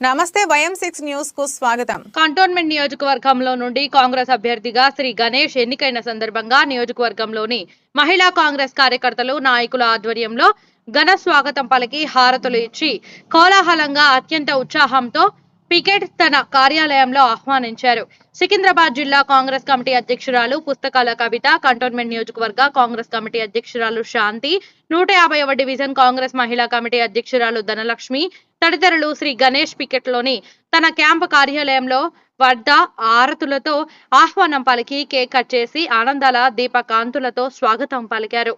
నమస్తే వయం సిక్స్ న్యూస్కు స్వాగతం. కంటోన్మెంట్ నియోజకవర్గంలో నుండి కాంగ్రెస్ అభ్యర్థిగా శ్రీ గణేష్ ఎన్నికైన సందర్భంగా నియోజకవర్గంలోని మహిళా కాంగ్రెస్ కార్యకర్తలు నాయకుల ఆధ్వర్యంలో ఘన స్వాగతం పలికి హారతులు ఇచ్చి కోలాహలంగా అత్యంత ఉత్సాహంతో పికెట్ తన కార్యాలయంలో ఆహ్వానించారు. సికింద్రాబాద్ జిల్లా కాంగ్రెస్ కమిటీ అధ్యక్షురాలు పుస్తకాల కవిత కంటోన్మెంట్ నియోజకవర్గ కాంగ్రెస్ కమిటీ అధ్యక్షురాలు శాంతి నూట యాభైవ డివిజన్ కాంగ్రెస్ మహిళా కమిటీ అధ్యక్షురాలు ధనలక్ష్మి తదితరులు శ్రీ గణేష్ పికెట్లోని తన క్యాంపు కార్యాలయంలో వద్ద ఆరతులతో ఆహ్వానం పలికి కేక్ కట్ చేసి ఆనందాల దీపకాంతులతో స్వాగతం పలికారు.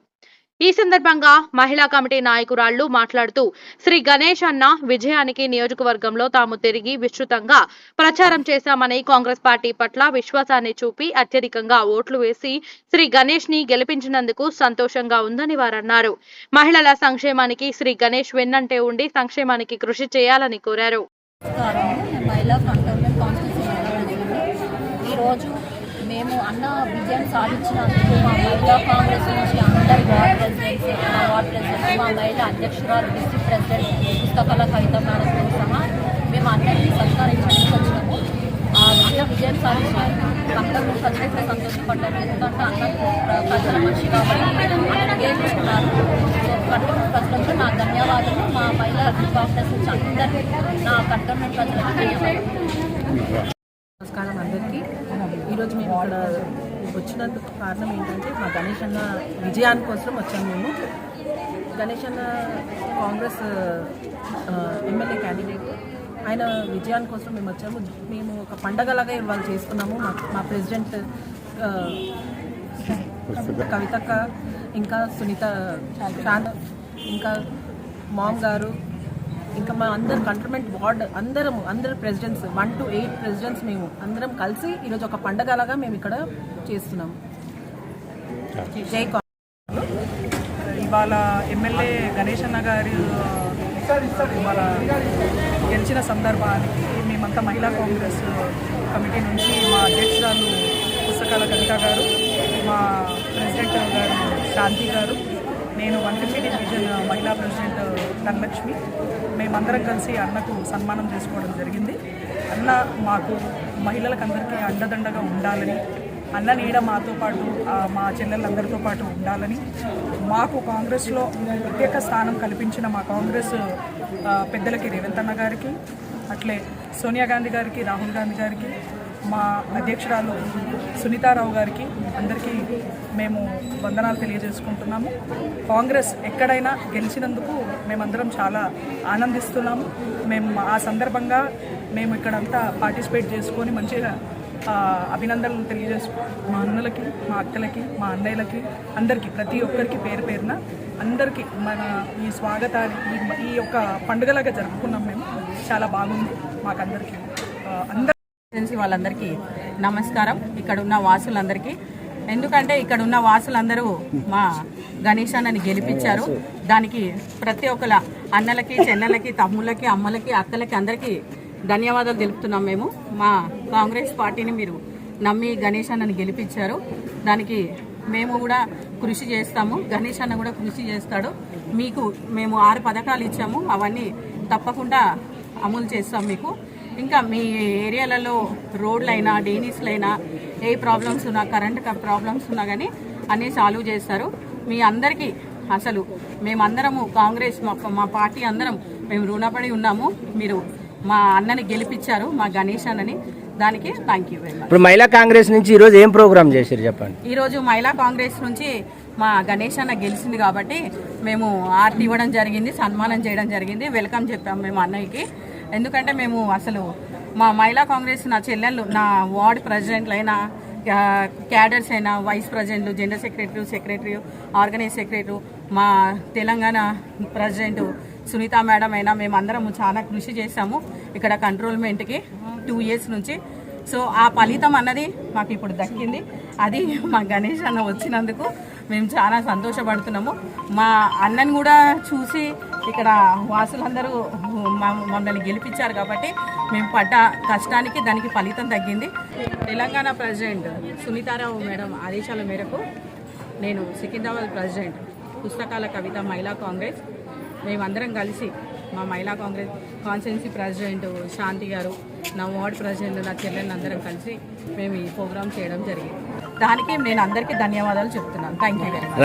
ఈ సందర్భంగా మహిళా కమిటీ నాయకురాళ్ళు మాట్లాడుతూ శ్రీ గణేష్ అన్న విజయానికి నియోజకవర్గంలో తాము తిరిగి విస్తృతంగా ప్రచారం చేశామని కాంగ్రెస్ పార్టీ పట్ల విశ్వాసాన్ని చూపి అత్యధికంగా ఓట్లు వేసి శ్రీ గణేష్ని గెలిపించినందుకు సంతోషంగా ఉందని వారన్నారు. మహిళల సంక్షేమానికి శ్రీ గణేష్ వెన్నంటే ఉండి సంక్షేమానికి కృషి చేయాలని కోరారు. ఈరోజు మేము అన్న విజయం సాధించినందుకు మా మహిళా కాంగ్రెస్ నుంచి అందరి వార్డ్ ప్రెసిడెంట్స్ మా వార్డ్ ప్రెసిడెంట్ మా మహిళా అధ్యక్షురాలు డిస్ట్రిక్ట్ ప్రెసిడెంట్ పుస్తకాల కవిత మేడంతో సహా మేము అందరినీ సత్కరించడానికి వచ్చినాము. ఆ అన్న విజయం సాధించినందుకు అందరూ ఖచ్చితంగా సంతోషపడ్డారు. ఎందుకంటే అన్న ప్రజల మనిషి కాబట్టి అన్న గెలుచుకున్నారు సో ప్రజలకు నా ధన్యవాదాలు మా మహిళా కాంగ్రెస్ నుంచి అందరికీ నా కంటోన్మెంట్ ప్రజలకు ధన్యవాదాలు నమస్కారం అందరికీ. ఈరోజు మేము ఇక్కడ వచ్చినందుకు కారణం ఏంటంటే మా గణేష్ అన్న విజయాని కోసం వచ్చాము మేము. గణేష్ అన్న కాంగ్రెస్ ఎమ్మెల్యే క్యాండిడేట్ ఆయన విజయాని కోసం మేము వచ్చాము. మేము ఒక పండగలాగా ఇవాళ చేసుకున్నాము. మా మా ప్రెసిడెంట్ కవితక్క ఇంకా సునీత ఇంకా మామ్ గారు ఇంకా మా అందరు కంటోన్మెంట్ వార్డ్ అందరం అందరు presidents one two eight presidents మేము అందరం కలిసి ఈరోజు ఒక పండగలాగా మేము ఇక్కడ చేస్తున్నాం. జై ఇవాళ ఎమ్మెల్యే గణేష్ అన్న గారు ఇవాళ గెలిచిన సందర్భానికి మేమంతా మహిళా కాంగ్రెస్ కమిటీ నుంచి మా అధ్యక్షురాలు పుస్తకాల కవిత గారు మా ప్రెసిడెంట్ గారు శాంతి గారు నేను వన్ ఫిఫ్టీ డివిజన్ మహిళా ప్రెసిడెంట్ ధనలక్ష్మి. మేమందరం కలిసి అన్నకు సన్మానం చేసుకోవడం జరిగింది. అన్న మాకు మహిళలకు అందరికీ అండదండగా ఉండాలని అన్న నీడ మాతో పాటు మా చెల్లెళ్ళందరితో పాటు ఉండాలని మాకు కాంగ్రెస్లో ప్రత్యేక స్థానం కల్పించిన మా కాంగ్రెస్ పెద్దలకి రేవంత్ అన్న గారికి అట్లే సోనియా గాంధీ గారికి రాహుల్ గాంధీ గారికి మా అధ్యక్షురాలు సునీతారావు గారికి అందరికీ మేము వందనాలు తెలియజేసుకుంటున్నాము. కాంగ్రెస్ ఎక్కడైనా గెలిచినందుకు మేమందరం చాలా ఆనందిస్తున్నాము. మేము ఆ సందర్భంగా మేము ఇక్కడంతా పార్టిసిపేట్ చేసుకొని మంచిగా అభినందనలు తెలియజేసుకో మా అన్నలకి మా అక్కలకి మా అన్నయ్యలకి అందరికీ ప్రతి ఒక్కరికి పేరు పేరున అందరికీ మన ఈ స్వాగతాన్ని ఈ- ఈ యొక్క పండుగలాగా జరుపుకున్నాం మేము. చాలా బాగుంది. మాకందరికీ ఆ, ఏజెన్సీ వాళ్ళందరికీ నమస్కారం. ఇక్కడ ఉన్న వాసులందరికీ. ఎందుకంటే ఇక్కడ ఉన్న వాసులందరూ మా గణేష్ అన్నని గెలిపించారు. దానికి ప్రతి ఒక్కల అన్నలకి చెన్నెలకి తమ్ముళ్ళకి అమ్మలకి అక్కలకి అందరికీ ధన్యవాదాలు తెలుపుతున్నాం మేము. మా కాంగ్రెస్ పార్టీని మీరు నమ్మి గణేష్ అన్నని గెలిపించారు. దానికి మేము కూడా కృషి చేస్తాము. గణేష్ అన్న కూడా కృషి చేస్తాడు. మీకు మేము ఆరు పథకాలు ఇచ్చాము. అవన్నీ తప్పకుండా అమలు చేస్తాం మీకు. ఇంకా మీ ఏరియాలలో రోడ్లైనా డేనీస్లైనా ఏ ప్రాబ్లమ్స్ ఉన్నా కరెంట్ ప్రాబ్లమ్స్ ఉన్నా కానీ అన్నీ సాల్వ్ చేస్తారు. మీ అందరికీ అసలు మేమందరము కాంగ్రెస్ మా మా పార్టీ అందరం మేము రుణపడి ఉన్నాము. మీరు మా అన్నని గెలిపించారు మా గణేష్ అన్నని. దానికి థ్యాంక్ యూ వెరీ మచ్ ఇప్పుడు మహిళా కాంగ్రెస్ నుంచి ఈరోజు ఏం ప్రోగ్రామ్ చేశారు చెప్పండి? ఈరోజు మహిళా కాంగ్రెస్ నుంచి మా గణేష్ అన్న గెలిచింది కాబట్టి మేము ఆర్తి ఇవ్వడం జరిగింది సన్మానం చేయడం జరిగింది. వెల్కమ్ చెప్పాము మేము అన్నయ్యకి. ఎందుకంటే మేము అసలు మా మహిళా కాంగ్రెస్ నా చెల్లెళ్ళు నా వార్డ్ ప్రెసిడెంట్లు అయినా క్యాడర్స్ అయినా వైస్ ప్రెసిడెంట్లు general secretary secretary organise secretary మా తెలంగాణ ప్రెసిడెంట్ సునీత మేడం అయినా మేమందరం చాలా కృషి చేశాము ఇక్కడ కంట్రోల్మెంట్కి టూ ఇయర్స్ నుంచి. సో ఆ ఫలితం అన్నది మాకు ఇప్పుడు దక్కింది. అది మా గణేష్ అన్న వచ్చినందుకు మేము చాలా సంతోషపడుతున్నాము. మా అన్నని కూడా చూసి ఇక్కడ వాసులందరూ మమ్మల్ని గెలిపించారు కాబట్టి మేము పడ్డ కష్టానికి దానికి ఫలితం తగ్గింది. తెలంగాణ ప్రెసిడెంట్ సునీతారావు మేడం ఆదేశాల మేరకు నేను సికింద్రాబాద్ ప్రెసిడెంట్ పుస్తకాల కవిత మహిళా కాంగ్రెస్. మేమందరం కలిసి మా మహిళా కాంగ్రెస్ కాన్స్టిట్యున్సీ ప్రెసిడెంట్ శాంతి గారు నా వార్డ్ ప్రెసిడెంట్ నా చెల్లెని అందరం కలిసి మేము ఈ ప్రోగ్రామ్ చేయడం జరిగింది. దానికి నేను అందరికీ ధన్యవాదాలు చెప్తున్నాను. Thank you very much